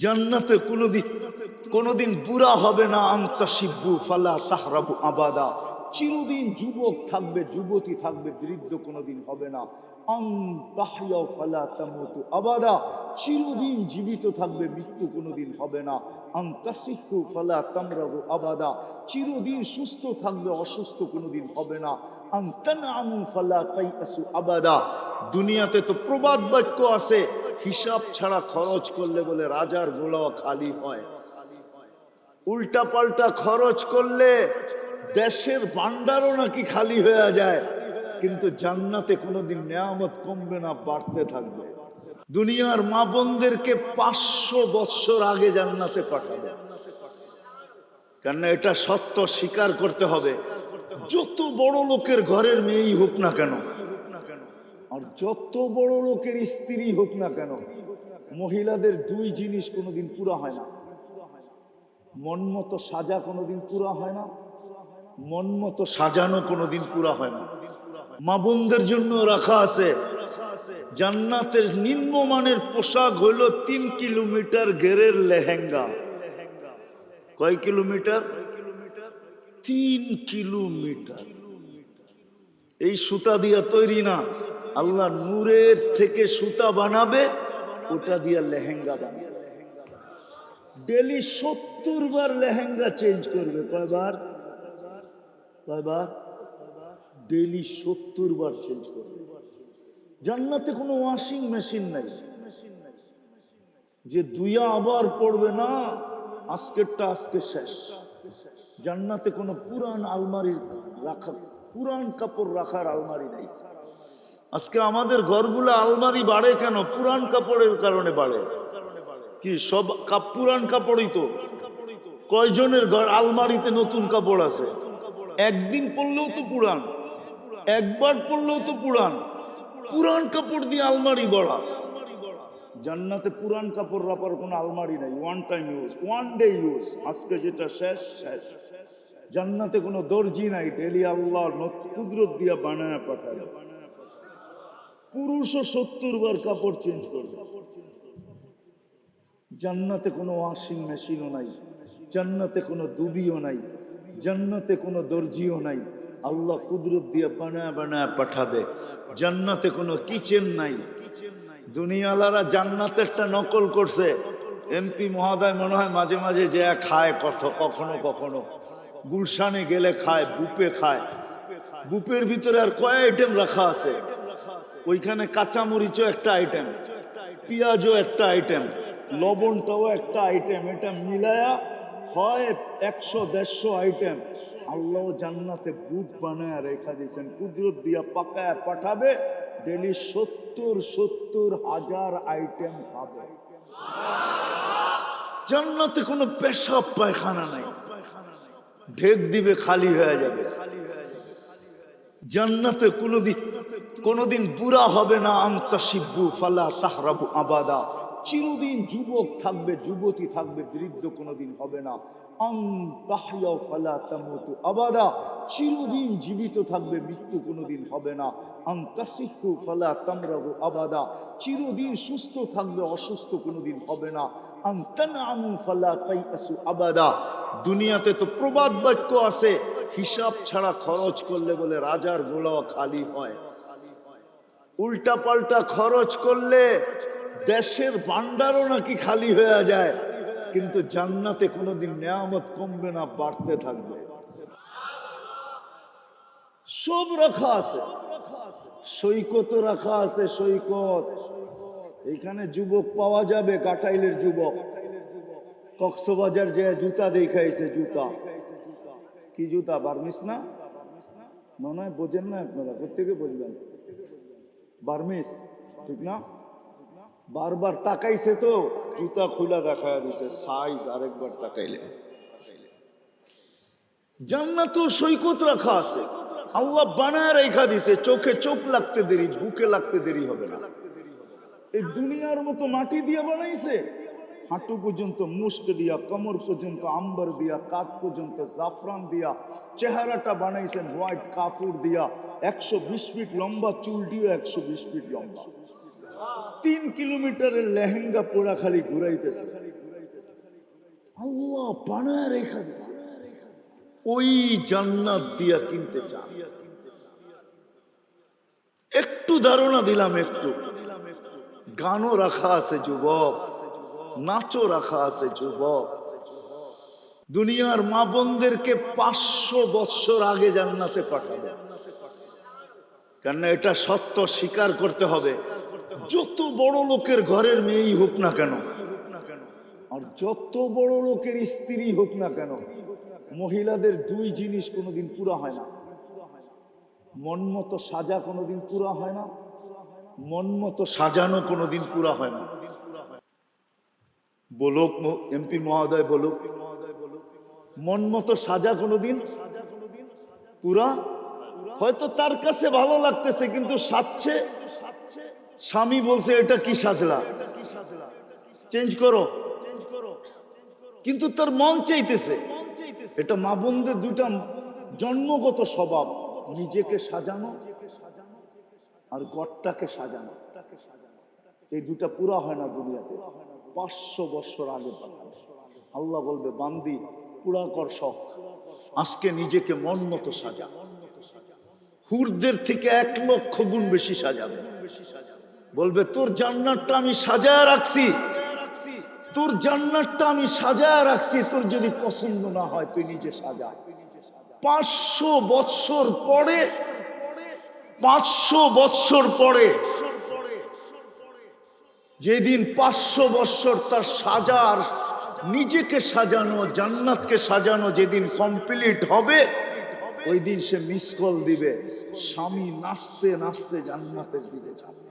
জান্নাতে কোনোদিন কোনোদিন বুড়া হবে না, আন্তা শিব্বু ফালা তাহরাবু আবাদা। চিরদিন যুবক থাকবে, যুবতী থাকবে, বৃদ্ধ কোনোদিন হবে না। আবাদা। চিরদিন জীবিত থাকবে, মৃত্যু কোনোদিন হবে না। আং তাসিহু ফালা তামরাবু আবাদা। চিরদিন সুস্থ থাকবে, অসুস্থ কোনোদিন হবে না। আং তানআমু ফালা তাইয়াসু আবাদা। দুনিয়াতে তো প্রবাদ বাক্য আছে হিসাব ছাড়া খরচ করলে বলে রাজার গোলাও খালি হয়। উল্টা পাল্টা খরচ করলে দেশের ভান্ডারও নাকি খালি হয়ে যায়। কিন্তু জান্নাতে কোনোদিন নেয়ামত কমবে না, বাড়তে থাকবে। দুনিয়ার মা বোনদেরকে পাঁচশো বৎসর আগে জান্নাতে পাঠাবে। কেন এটা সত্য, স্বীকার করতে হবে, যত বড় লোকের ঘরের মেয়েই হোক না কেন আর যত বড় লোকের স্ত্রী হোক না কেন, মহিলাদের দুই জিনিস কোনোদিন পুরা হয় না। মন মতো সাজা কোনোদিন পুরা হয় না, মন মতো সাজানো কোনোদিন পুরা হয় না। মা বোনদের জন্য রাখা আছে। জান্নাতের নিম্নমানের পোশাক হইল তিন কিলোমিটার গেরের লেহেঙ্গা। কয় কিলোমিটার? তিন কিলোমিটার। এই সুতা দিয়া তৈরি না। আল্লাহ নূরের থেকে সুতা বানাবে, ওটা দিয়ে লেহেঙ্গা বানাবে। ডেলি সত্তর বার লেহেঙ্গা চেঞ্জ করবে। কয়বার? কয়বার? ডেলি সত্তর বার চেঞ্জ করবে। জান্নাতে কোনো ওয়াশিং মেশিন নাই। যে দুইয়া আবার পড়বে না, আজকেরটা আজকে শেষ। জান্নাতে কোনো পুরান আলমারি রাখা পুরান কাপড় রাখার আলমারি নাই। আজকে আমাদের ঘরগুলো আলমারি বাড়ে কেন? পুরান কাপড়ের কারণে বাড়ে। কি সব পুরান কাপড়ই তো। কয়জনের ঘর আলমারিতে নতুন কাপড় আছে? একদিন পরলেও তো পুরান। একবার পরলেও তো পুরান। পুরান কাপড় দিয়ে আলমারি বড়া জান্নাতে পুরান কাপড় রাপার কোনো আলমারি নাই। One time use one day use আজকে যেটা শেষ শেষ। জান্নাতে কোনো দর্জি নাই। ডেলি আল্লাহ কুদরত দিয়া বানায় পাঠায়। পুরুষও সত্তর বার কাপড় চেঞ্জ করবে। জান্নাতে কোনো ওয়াশিং মেশিনও নাই, জান্নাতে কোনো দুবিও নাই, জান্নাতে কোনো দর্জিও নাই। আল্লাহ কুদরত দিয়ে বানায় বানায় পাঠাবে। জান্নাতে কোনো কিচেন নাই। দুনিয়ালারা জান্নাতেরটা নকল করছে। এমপি মহোদয় মনে হয় মাঝে মাঝে যে খায় কত কখনো কখনো। গুলশানে গেলে খায়, বুপে খায়। বুপের ভিতরে আর কয় আইটেম রাখা আছে? ওইখানে কাঁচামরিচও একটা আইটেম পেঁয়াজও একটা আইটেম লবণটাও একটা আইটেম এটা মিলায়া হয় একশো, দেড়শো আইটেম আল্লাহ জান্নাতে বুট বানায় রেখা দিয়েছেন, কুদরত দিয়া পাকায় পাঠাবে, ডেলি সত্তর সত্তর হাজার আইটেম খাবে। জান্নাতে কোনো পেশাব পায়খানা নাই। ঢেক দিবে, খালি হয়ে যাবে। জান্নাতে কোনোদিন কোনোদিন বুড়া হবে না, আন্তা ফালা তাহরাবু আবাদা। চিরদিন যুবক থাকবে, যুবতী থাকবে, বৃদ্ধ কোনোদিন হবে না। আবাদা। চিরদিন জীবিত থাকবে, মৃত্যু কোনোদিন হবে না। আং ফালা তামরাবু আবাদা। চিরদিন সুস্থ থাকবে, অসুস্থ কোনোদিন হবে না। আং তানআমু ফালা তাইয়াসু আবাদা। দুনিয়াতে তো প্রবাদ বাক্য আছে, হিসাব ছাড়া খরচ করলে বলে রাজার গোলাও খালি হয়। উল্টা পাল্টা খরচ করলে দেশের ভান্ডারও নাকি খালি হয়ে যায়। কিন্তু জান্নাতে কোনোদিন নেয়ামত কমবে না, বাড়তে থাকবে। সব রাখা আছে। সৈকত রাখা আছে, সৈকত। এখানে যুবক পাওয়া যাবে, কাটাইলের যুবক। কক্সবাজার যে জুতা দেখাইছে, জুতা। কি জুতা বার্মিস না? মনে হয় বোঝেন না আপনারা কোথেকে বুঝবেন বার্মিস ঠিক না? বারবার তাকাইছে তো, জুতা খুলা দেখা দিছে সাইজ আরেকবার তাকাইলে। জান্নাত সৈকত রাখা আছে। আল্লাহ বানায় রেখা দিছে, চোখে চোখ লাগতে দেরি, বুকে লাগতে দেরি হবে না। এই দুনিয়ার মতো মাটি দিয়ে বানাইছে হাঁটু পর্যন্ত মুস্ক দিয়া, কমর পর্যন্ত আম্বার দিয়া কাত পর্যন্ত জাফরান দিয়া, চেহারাটা বানাইছেন হোয়াইট কাপড় দিয়া, একশো বিশ ফিট লম্বা, চুল দিয়ে একশো বিশ ফিট লম্বা। তিন কিলোমিটারের লেহেঙ্গা পোড়া খালি ঘুরাইতেছে। রেখা ওই জান্নাত দিয়া কিনতে চান। একটু ধারণা দিলাম একটু। গানও রাখা আছে, যুবক। নাচও রাখা আছে, যুবক। দুনিয়ার মা বোনদেরকে পাঁচশো বৎসর আগে জান্নাতে পাঠাবে কেন এটা সত্য, স্বীকার করতে হবে। যত বড় লোকের ঘরের মেয়েই হোক না কেন, আর যত বড় লোকের স্ত্রী হোক না কেন, মহিলাদের দুই জিনিস কোনোদিন পুরা হয় না। মন মতো সাজা কোনোদিন পুরা হয় না, মন মতো সাজানো কোনোদিন পুরা হয় না। বলুক এমপি মহোদয় বলুক। মন মতো সাজা কোনোদিন, পুরা, হয়তো তার কাছে ভালো লাগতেছে, কিন্তু সাজছে। স্বামী বলছে, এটা কি সাজলা? চেঞ্জ করো। কিন্তু তার মন চাইতেছে। এটা মা বোনদের দুইটা জন্মগত স্বভাব, নিজেকে সাজানো আর গড়টাকে সাজানো। এই দুটা পুরা হয় না দুনিয়াতে। পাঁচশো বছর আগে আল্লাহ বলবে, বান্দি পুরা কর শখ আজকে নিজেকে মন মতো সাজা। হুরদের থেকে এক লক্ষ গুণ বেশি সাজাবে বলবে, তোর জান্নাতটা আমি সাজায় রাখছি। তোর জান্নাতটা আমি সাজায় রাখছি। তোর যদি পছন্দ না হয়, তুই নিজে সাজা। পাঁচশো বৎসর পরে, পাঁচশো বৎসর পরে যেদিন পাঁচশো বৎসর তার সাজার, নিজেকে সাজানো, জান্নাতকে সাজানো যেদিন কমপ্লিট হবে, ওই দিন সে মিস কল দিবে। স্বামী নাচতে নাচতে জান্নাতের দিকে যাবে।